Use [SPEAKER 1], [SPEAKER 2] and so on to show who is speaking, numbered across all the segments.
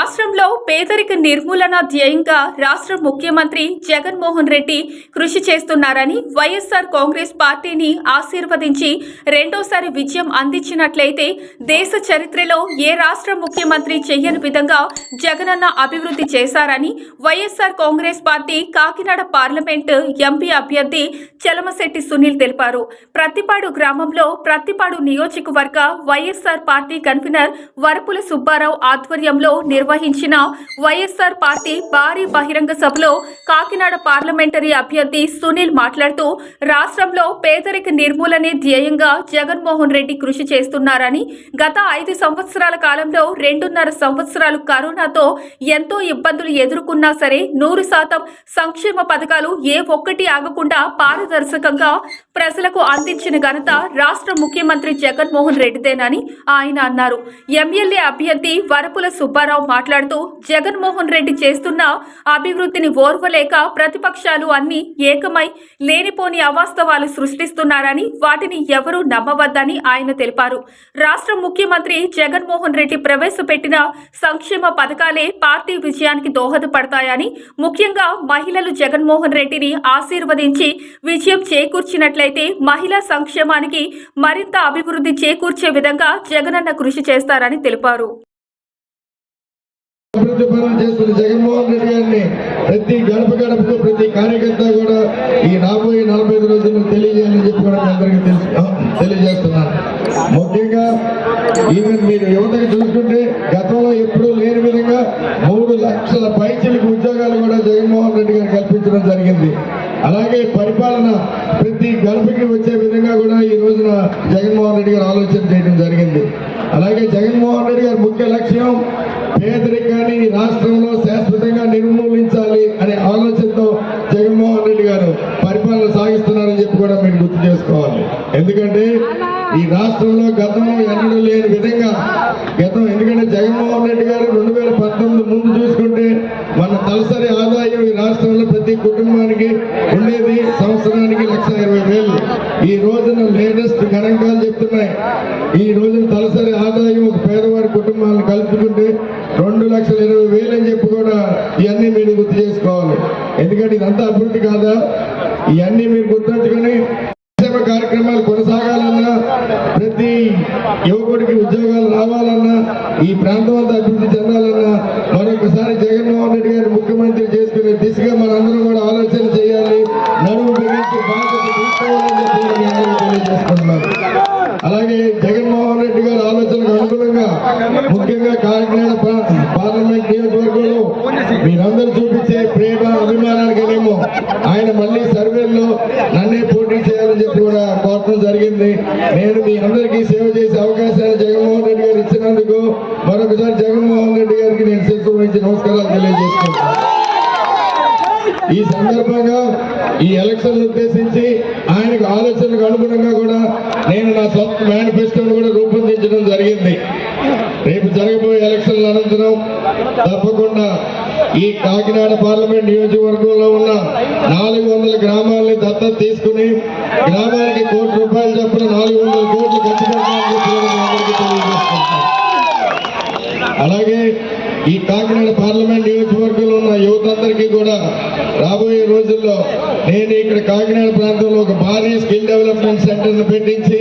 [SPEAKER 1] రాష్ట్రంలో పేదరిక నిర్మూలన ధ్యేయంగా రాష్ట్ర ముఖ్యమంత్రి జగన్మోహన్ రెడ్డి కృషి చేస్తున్నారని వైఎస్ఆర్ కాంగ్రెస్ పార్టీని ఆశీర్వదించి రెండోసారి విజయం అందించినట్లయితే దేశ చరిత్రలో ఏ రాష్ట్ర ముఖ్యమంత్రి చెయ్యని విధంగా జగనన్న అభివృద్ధి చేశారని YSR Congress party Kakinada parliament MP అభ్యర్థి చలమశెట్టి సునీల్ తెలిపారు. ప్రత్తిపాడు గ్రామంలో ప్రత్తిపాడు నియోజకవర్గ YSR party convener Varapula Subbarao ఆధ్వర్యంలో నిర్వహించిన వైఎస్ఆర్ పార్టీ భారీ బహిరంగ సభలో కాకినాడ పార్లమెంటరీ అభ్యర్థి సునీల్ మాట్లాడుతూ రాష్ట్రంలో పేదరిక నిర్మూలనే ధ్యేయంగా జగన్మోహన్ రెడ్డి కృషి చేస్తున్నారని గత ఐదు సంవత్సరాల కాలంలో రెండున్నర సంవత్సరాలు కరోనాతో ఎంతో ఇబ్బందులు ఎదుర్కొన్నా సరే నూరు శాతం సంక్షేమ పథకాలు ఏ ఒక్కటి ఆగకుండా పారదర్శకంగా ప్రజలకు అందించిన ఘనత రాష్ట్ర ముఖ్యమంత్రి జగన్మోహన్ రెడ్డిదేనని ఆయన అన్నారు. ఎమ్మెల్యే అభ్యర్థి వరపుల సుబ్బారావు మాట్లాడుతూ జగన్మోహన్ రెడ్డి చేస్తున్న అభివృద్ధిని ఓర్వలేక ప్రతిపక్షాలు అన్ని ఏకమై లేనిపోని అవాస్తవాలు సృష్టిస్తున్నారని వాటిని ఎవరూ నమ్మవద్దని ఆయన తెలిపారు. రాష్ట్ర ముఖ్యమంత్రి జగన్మోహన్ రెడ్డి ప్రవేశపెట్టిన సంక్షేమ పథకాలే పార్టీ విజయానికి దోహదపడతాయని ముఖ్యంగా మహిళలు జగన్మోహన్ రెడ్డిని ఆశీర్వదించి విజయం చేకూర్చినట్లయితే మహిళా సంక్షేమానికి మరింత అభివృద్ధి చేకూర్చే విధంగా జగనన్న కృషి చేస్తారని తెలిపారు.
[SPEAKER 2] అభివృద్ధి పనులు చేస్తున్న జగన్మోహన్ రెడ్డి గారిని ప్రతి గడప గడపకు ప్రతి కార్యకర్త కూడా ఈ రాబోయే నలభై ఐదు రోజులు తెలియజేయాలని చెప్పి కూడా అందరికీ తెలుసు. తెలియజేస్తున్నాను. ముఖ్యంగా ఈవెన్ మీరు యువతకు చూసుకుంటే గతంలో ఎప్పుడూ లేని విధంగా మూడు లక్షల పైచలకు ఉద్యోగాలు కూడా జగన్మోహన్ రెడ్డి గారు కల్పించడం జరిగింది. అలాగే పరిపాలన ప్రతి గడపకి వచ్చే విధంగా కూడా ఈ రోజున జగన్మోహన్ రెడ్డి గారు ఆలోచన చేయడం జరిగింది. అలాగే జగన్మోహన్ రెడ్డి గారి ముఖ్య లక్ష్యం పేదరికాన్ని ఈ రాష్ట్రంలో శాశ్వతంగా నిర్మూలించాలి అనే ఆలోచనతో జగన్మోహన్ రెడ్డి గారు పరిపాలన సాగిస్తున్నారని చెప్పి కూడా మీరు గుర్తు చేసుకోవాలి. ఎందుకంటే ఈ రాష్ట్రంలో గతంలో ఎన్నడూ లేని విధంగా గతం ఎందుకంటే జగన్మోహన్ రెడ్డి గారు రెండు వేల పంతొమ్మిది ముందు చూసుకుంటే మన తలసరి ఆదాయం ఈ రాష్ట్రంలో ప్రతి కుటుంబానికి ఉండేది సంవత్సరానికి లక్ష ఇరవై వేలు. ఈ రోజున లేటెస్ట్ గణాంకాలు చెప్తున్నాయి. ఈ రోజున తలసరి ఆదాయం ఒక పేదవారి కుటుంబాలను కలుపుకుంటే రెండు లక్షల ఇరవై వేలు అని చెప్పి కూడా ఇవన్నీ మీరు గుర్తు చేసుకోవాలి ఎందుకంటే ఇదంతా అభివృద్ధి కాదా? ఇవన్నీ మీరు గుర్తుంచుకొని సంక్షేమ కార్యక్రమాలు కొనసాగాలన్నా ప్రతి యువకుడికి ఉద్యోగాలు రావాలన్నా ఈ ప్రాంతం అంతా అభివృద్ధి చెందాలన్నా మరొకసారి జగన్మోహన్ రెడ్డి గారిని ముఖ్యమంత్రి చేసుకునే దిశగా మనందరం కూడా ఆలోచన చేయాలి. నడుము బిగించి బాధ్యత తీసుకోవాలని చెప్పి అలాగే జగన్మోహన్ రెడ్డి గారి ఆలోచనకు అనుగుణంగా ముఖ్యంగా కాకినాడ పార్లమెంట్ నియోజకవర్గంలో మీరందరూ చూపించే ప్రేమ ఆయన మళ్ళీ సర్వేల్లో నన్నే పోటీ చేయాలని చెప్పి కూడా కోరటం జరిగింది. నేను మీ అందరికీ సేవ చేసే అవకాశాన్ని జగన్మోహన్ రెడ్డి గారు ఇచ్చినందుకు మరొకసారి జగన్మోహన్ రెడ్డి గారికి నేను శిరసు వహించి నమస్కారాలు తెలియజేసుకుంటాను ఈ సందర్భంగా ఈ ఎలక్షన్ ఉద్దేశించి ఆయనకు ఆలోచనకు అనుగుణంగా కూడా నేను నా సొంత మేనిఫెస్టోను కూడా రూపొందించడం జరిగింది. రేపు జరగబోయే ఎలక్షన్ల అనంతరం తప్పకుండా ఈ కాకినాడ పార్లమెంట్ నియోజకవర్గంలో ఉన్న నాలుగు వందల గ్రామాలని దత్తత తీసుకుని గ్రామానికి కోటి రూపాయలు చొప్పున నాలుగు వందల కోట్లు ఖర్చు అలాగే ఈ కాకినాడ పార్లమెంట్ నియోజకవర్గంలో ఉన్న యువతందరికీ కూడా రాబోయే రోజుల్లో నేను ఇక్కడ కాకినాడ ప్రాంతంలో ఒక భారీ స్కిల్ డెవలప్మెంట్ సెంటర్ను పెట్టించి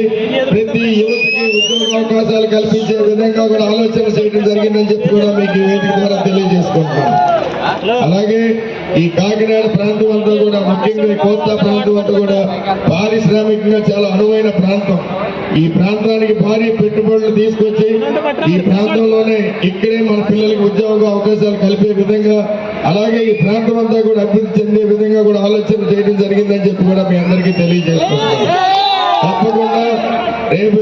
[SPEAKER 2] ప్రతి యువతకి ఉద్యోగ అవకాశాలు కల్పించే విధంగా కూడా ఆలోచన చేయడం జరిగిందని చెప్పి కూడా మీకు ఈ వేదిక ద్వారా తెలియజేసుకుంటున్నాను. అలాగే ఈ కాకినాడ ప్రాంతం అంతా కూడా ముఖ్యంగా ఈ కోస్తా ప్రాంతం అంతా కూడా పారిశ్రామికంగా చాలా అనువైన ప్రాంతం. ఈ ప్రాంతానికి భారీ పెట్టుబడులు తీసుకొచ్చి ఈ ప్రాంతంలోనే ఇక్కడే మన పిల్లలకి ఉద్యోగ అవకాశాలు కలిపే విధంగా అలాగే ఈ ప్రాంతం అంతా కూడా అభివృద్ధి చెందే విధంగా కూడా ఆలోచన చేయడం జరిగిందని చెప్పి కూడా మీ అందరికీ తెలియజేసుకుంటున్నాను తప్పకుండా రేపు